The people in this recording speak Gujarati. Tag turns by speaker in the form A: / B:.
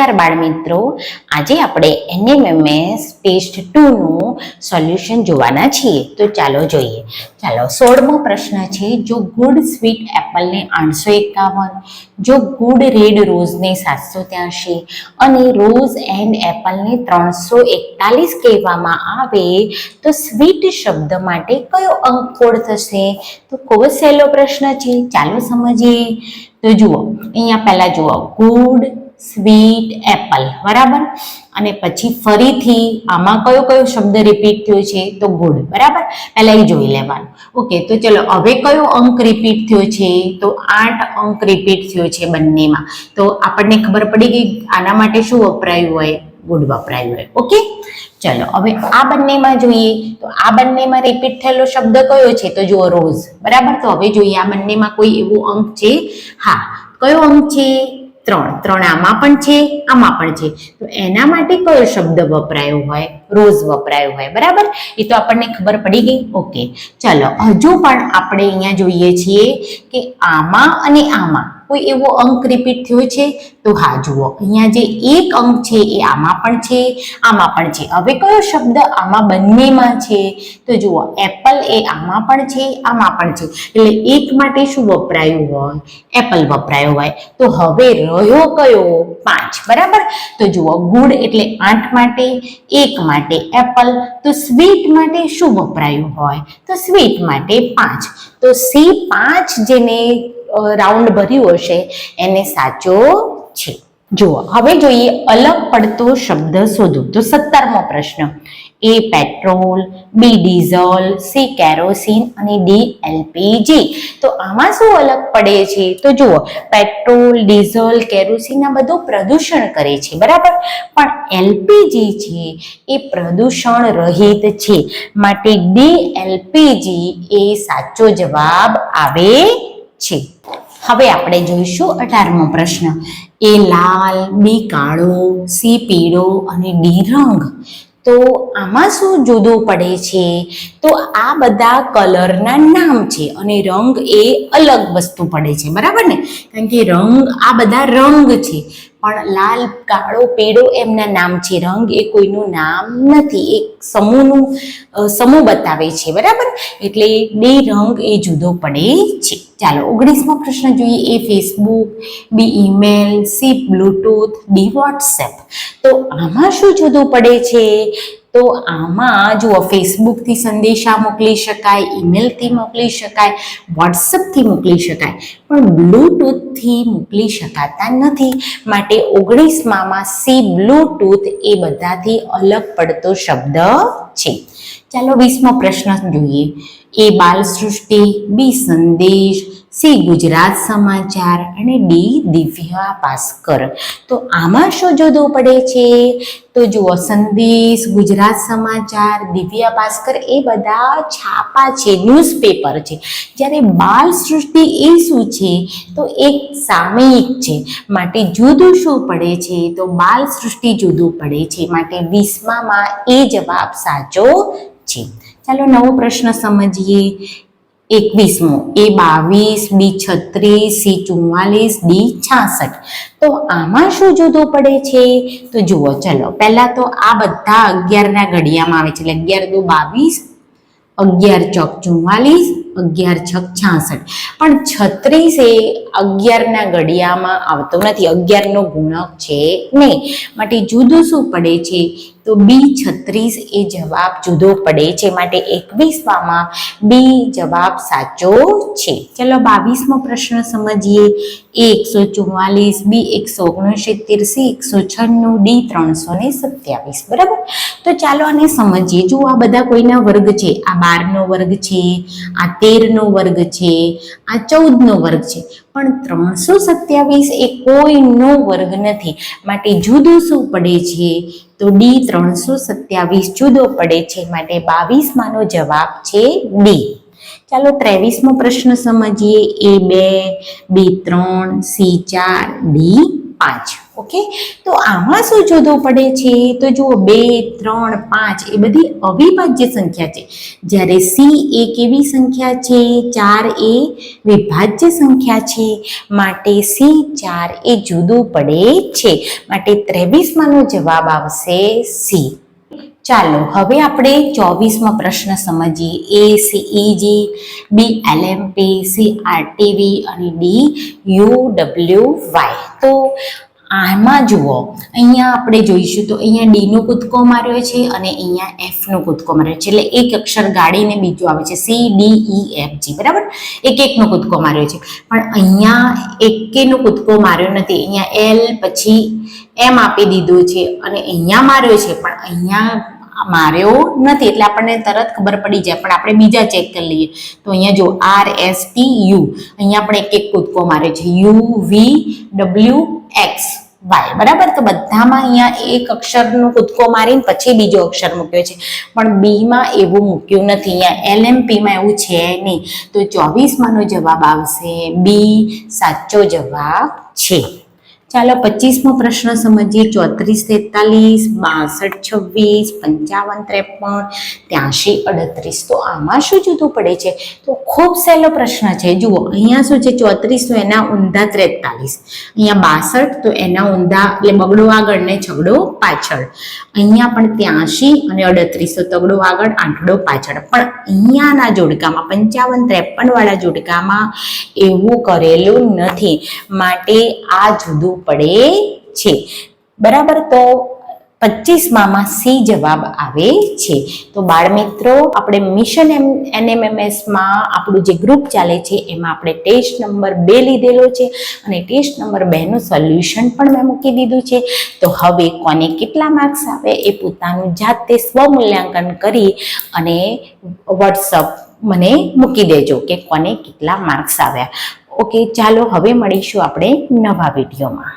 A: નમસ્કાર બાળ મિત્રો આજે આપણે એનએમએમએસ ટેસ્ટ ટુનું સોલ્યુશન જોવાના છીએ. તો ચાલો જોઈએ. ચાલો, સોળમો પ્રશ્ન છે, જો ગુડ સ્વીટ એપલને આઠસો એકાવન, જો ગુડ રેડ રોઝને સાતસો ત્યાંશી અને રોઝ એન્ડ એપલને ત્રણસો એકતાલીસ કહેવામાં આવે, તો સ્વીટ શબ્દ માટે કયો અંક કોડ થશે? તો ખૂબ સહેલો પ્રશ્ન છે. ચાલો સમજીએ. તો જુઓ, અહીંયા પહેલાં જુઓ. ગુડ સ્વીટ એપલ, બરાબર? અને પછી ફરીથી આમાં કયો કયો શબ્દ રિપીટ થયો છે તો ગુડ, બરાબર? પહેલા એ જોઈ લેવાનું. ઓકે, તો ચલો, હવે કયો અંક રિપીટ થયો છે? તો આઠ અંક રિપીટ થયો છે બંનેમાં. તો આપણને ખબર પડી ગઈ આના માટે શું વપરાયું હોય? ગુડ વપરાયું હોય. ઓકે? ચલો, હવે આ બંનેમાં જોઈએ. તો આ બંનેમાં રિપીટ થયેલો શબ્દ કયો છે? તો જુઓ રોઝ, બરાબર? તો હવે જોઈએ આ બંનેમાં કોઈ એવો અંક છે? હા, કયો અંક છે? ત્રણ. ત્રણ આમાં પણ છે, આમાં પણ છે. તો એના માટે કયો શબ્દ વપરાયો હોય? રોઝ વપરાયો હોય, બરાબર? એ તો આપણને ખબર પડી ગઈ. ઓકે. ચલો, હજુ પણ આપણે અહીંયા જોઈએ છીએ કે આમાં અને આમાં કોઈ એવો અંક રિપીટ થયો છે? તો હા, જુઓ, અહીંયા જે એક અંક છે એ આમાં પણ છે, આમાં પણ છે. હવે કયો શબ્દ આમાં બંનેમાં છે? તો જુઓ એપલ એ આમાં પણ છે, આમાં પણ છે. એટલે એક માટે શું વપરાયું હોય? એપલ વપરાયો હોય. તો હવે રહ્યો કયો? પાંચ, બરાબર? તો જુઓ ગુડ એટલે આઠ માટે, એક માટે એપલ તો સ્વીટ માટે શું વપરાયું હોય? તો સ્વીટ માટે પાંચ. તો સી પાંચ જેને રાઉન્ડ ભર્યું હશે, એને સાચો છે. જુઓ, હવે જોઈએ અલગ પડતો શબ્દ શોધો. તો સત્તરમો પ્રશ્ન A petrol B diesel C kerosene અને ડી એલપીજી તો આમાં શું અલગ પડે છે? તો જુઓ પેટ્રોલ ડીઝલ કેરોસીન આ બધું પ્રદૂષણ કરે છે, બરાબર? પણ એલપીજી છે, એ પ્રદૂષણ રહિત છે. માટે ડી એલપીજી એ સાચો જવાબ આવે છે. હવે આપણે જોઈશું અઢારમો પ્રશ્ન. એ લાલ, બી કાળો, સી પીળો અને ડી રંગ. તો આમાં શું જુદું પડે છે? તો આ બધા કલરના નામ છે અને રંગ એ અલગ વસ્તુ પડે છે. બરાબર ને? કારણ કે રંગ આ બધા રંગ છે. પણ લાલ, કાળો, પીળો એમના નામ છે. રંગ એ કોઈનું નામ નથી. એક સમૂહનું સમૂહ બતાવે છે. બરાબર? એટલે બે રંગ એ જુદો પડે છે. ચાલો, ઓગણીસમો પ્રશ્ન જોઈએ. A Facebook B email C Bluetooth D WhatsApp તો આમાં શું જુદું પડે છે? તો આમાં જુઓ ફેસબુકથી સંદેશા મોકલી શકાય ઈમેલથી મોકલી શકાય વોટ્સઅપથી મોકલી શકાય, પણ બ્લૂટૂથથી મોકલી શકાતા નથી. માટે ઓગણીસમાં સી બ્લૂટૂથ એ બધાથી અલગ પડતો શબ્દ છે. ચાલો વીસમો પ્રશ્ન જોઈએ. એ બાલ સૃષ્ટિ બી સંદેશ સી ગુજરાત સમાચાર અને ડી દિવ્યા ભાસ્કર. તો આમાં શું જુદું પડે છે? તો જુઓ, સંદેશ, ગુજરાત સમાચાર, દિવ્યા ભાસ્કર એ બધા છાપા છે ન્યૂઝપેપર છે. જ્યારે બાલ સૃષ્ટિ એ શું છે? તો એક સામયિક છે. માટે જુદું શું પડે છે? તો બાલ સૃષ્ટિ જુદું પડે છે. માટે વીસમામાં એ જવાબ સાચો છે. ચાલો નવો પ્રશ્ન સમજીએ. એકવીસમો. એ બાવીસ, બી છત્રીસ, સી ચુમ્માલીસ, ડી છાસઠ. તો આમાં શું જુદું પડે છે? તો જુઓ, ચલો. પહેલાં તો આ બધા અગિયારના ઘડિયામાં આવે છે. એટલે અગિયાર દો બાવીસ, અગિયાર ચોક ચુમ્માલીસ અગિયાર છક છાસઠ. પણ છત્રીસ એ અગિયારના ઘડિયામાં આવતો નથી. અગિયારનો ગુણક છે નહીં માટે જુદું શું પડે છે? તો બી છત્રીસ એ જવાબ જુદો પડે છે. માટે એકવીસમાં બી જવાબ સાચો છે. ચલો બાવીસમો પ્રશ્ન સમજીએ. એ એકસો ચુમ્માલીસ બી એકસો ઓગણસિત્તેર, સી એકસો છન્નું, ડી ત્રણસો ને સત્યાવીસ. બરાબર? તો ચાલો આને સમજીએ. જો આ બધા કોઈના વર્ગ છે? આ બારનો વર્ગ છે, આ તેરનો વર્ગ છે, આ ચૌદનો વર્ગ છે. પણ ત્રણસો સત્યાવીસ એ કોઈનો વર્ગ નથી. માટે જુદું શું પડે છે? તો ડી ત્રણસો સત્યાવીસ જુદો પડે છે. માટે બાવીસમાંનો જવાબ છે ડી ચાલો ત્રેવીસમો પ્રશ્ન સમજીએ. એ બે બી ત્રણ સી ચાર ડી પાંચ. ઓકે? તો આમાં શું જુદું પડે છે? તો જુઓ, બે, ત્રણ, પાંચ, એ બધી અવિભાજ્ય સંખ્યા છે. જ્યારે સી એ કેવી સંખ્યા છે? ચાર એ વિભાજ્ય સંખ્યા છે. માટે સી ચાર એ જુદું પડે છે. માટે ત્રેવીસમાંનો જવાબ આવશે સી. ચાલો, હવે આપણે ચોવીસમાં પ્રશ્ન સમજીએ. A CEG B LMP C RTV અને ડી, યુ, ડબલ્યુ, વાય. તો આમાં જુઓ, અહીંયા આપણે જોઈશું તો અહીંયા ડીનો કૂદકો માર્યો છે અને અહીંયા એફનો કૂદકો માર્યો છે. એટલે એક અક્ષર ગાડીને બીજું આવે છે. C D E F G બરાબર? એક એકનો કૂદકો માર્યો છે. પણ અહીંયા એકેનો કૂદકો માર્યો નથી. અહીંયા એલ પછી એમ આપી દીધું છે અને અહીંયા માર્યો છે. પણ અહીંયા માર્યો નથી. એટલે આપણને તરત ખબર પડી જાય. પણ આપણે બીજા ચેક કરી લઈએ. તો અહીંયા જો આર એસ ટી યુ અહીંયા આપણે એક એક કૂદકો માર્યો છે. U V W X Y, બરાબર? તો બધામાં અહીંયા એક અક્ષરનો કૂદકો મારીને પછી બીજો અક્ષર મૂક્યો છે. પણ બીમાં એવું મૂક્યું નથી. અહીંયા એલએમપીમાં એવું છે નહીં. તો ચોવીસમાંનો જવાબ આવશે. બી સાચો જવાબ છે. ચાલો પચીસમો પ્રશ્ન સમજીએ. ચોત્રીસ, તેતાલીસ, બાસઠ, છવ્વીસ, પંચાવન, ત્રેપન, ત્યાંશી, અડત્રીસ. તો આમાં શું જુદું પડે છે? તો ખૂબ સહેલો પ્રશ્ન છે. જુઓ, અહીંયા શું છે? ચોત્રીસ તો એના ઊંધા ત્રેતાલીસ. અહીંયા બાસઠ તો એના ઊંધા, એટલે બગડો આગળ ને છગડો પાછળ. અહીંયા પણ ત્યાંશી અને અડત્રીસ તો તગડો આગળ આંટડો પાછળ. પણ અહીંયાના જોડકામાં, પંચાવન, ત્રેપન વાળા જોડકામાં એવું કરેલું નથી. માટે આ જુદું પડે છે. બરાબર તો પચીસમાં સી જવાબ આવે છે. તો બાળમિત્રો, આપણે મિશન એમ એનએમએમએસમાં આપણું જે ગ્રુપ ચાલે છે, એમાં આપણે ટેસ્ટ નંબર બે લીધેલો છે અને ટેસ્ટ નંબર બેનું સોલ્યુશન પણ મેં મૂકી દીધું છે. તો હવે કોને કેટલા માર્ક્સ આવે એ પોતાનું જાતે સ્વમૂલ્યાંકન કરી અને વોટ્સઅપ મને મૂકી દેજો કે કોને કેટલા માર્ક્સ આવ્યા. ઓકે ચાલો હવે મળીશું આપણે નવા વિડીયોમાં.